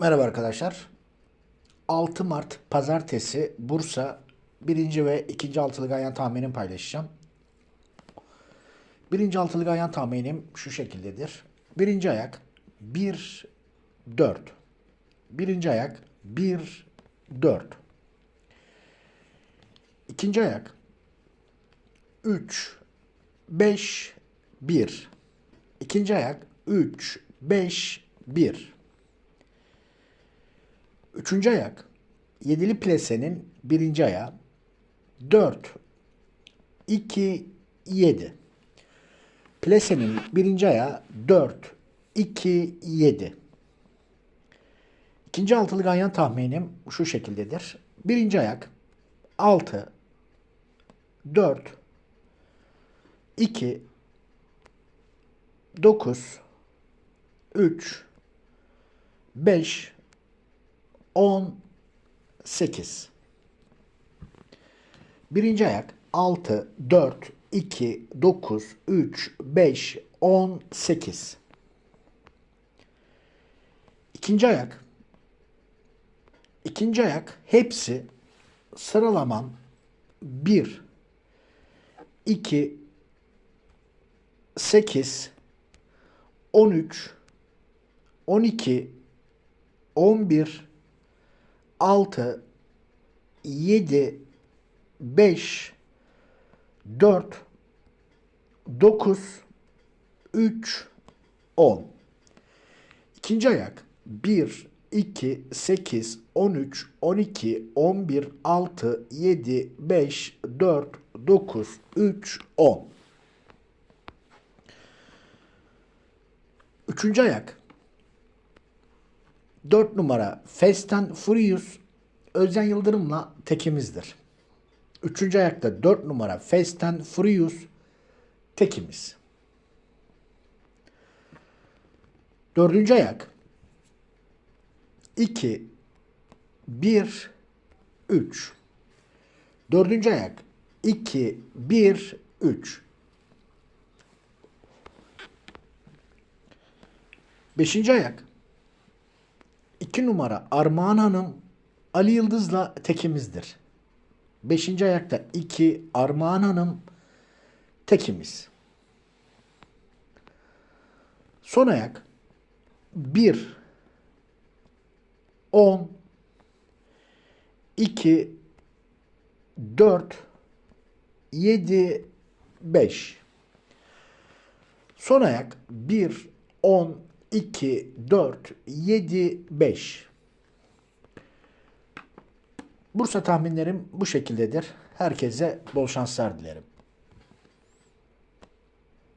Merhaba arkadaşlar. 6 Mart Pazartesi Bursa birinci ve ikinci altılı ganyan tahminimi paylaşacağım. Birinci altılı ganyan tahminim şu şekildedir. Birinci ayak 1 4. Birinci ayak 1 4. İkinci ayak 3 5 1. İkinci ayak 3 5 1. Üçüncü ayak yedili plesenin birinci ayağı 4 2 7. Plesenin birinci ayağı 4 2 7. İkinci altılı ganyan tahminim şu şekildedir. Birinci ayak 6 4 2 9 3 5 10 8 Birinci ayak 6 4 2 9 3 5 10 8 İkinci ayak. İkinci ayak hepsi sıralaman 1 2 8 13 12 11 6 7 5 4 9 3 10 İkinci ayak 1 2 8 13 12 11 6 7 5 4 9 3 10 Üçüncü ayak 4 numara Fast and Furious Özcan Yıldırım'la tekimizdir. Üçüncü ayakta 4 numara Fast and Furious tekimiz. Dördüncü ayak. 2 1 3 Dördüncü ayak. 2 1 3 Beşinci ayak 2 numara Armağan Hanım Ali Yıldız'la tekimizdir. 5. ayakta 2 Armağan Hanım tekimiz. Son ayak 1 10 2 4 7 5 Son ayak 1 10 2 4 7 5 Bursa tahminlerim bu şekildedir. Herkese bol şanslar dilerim.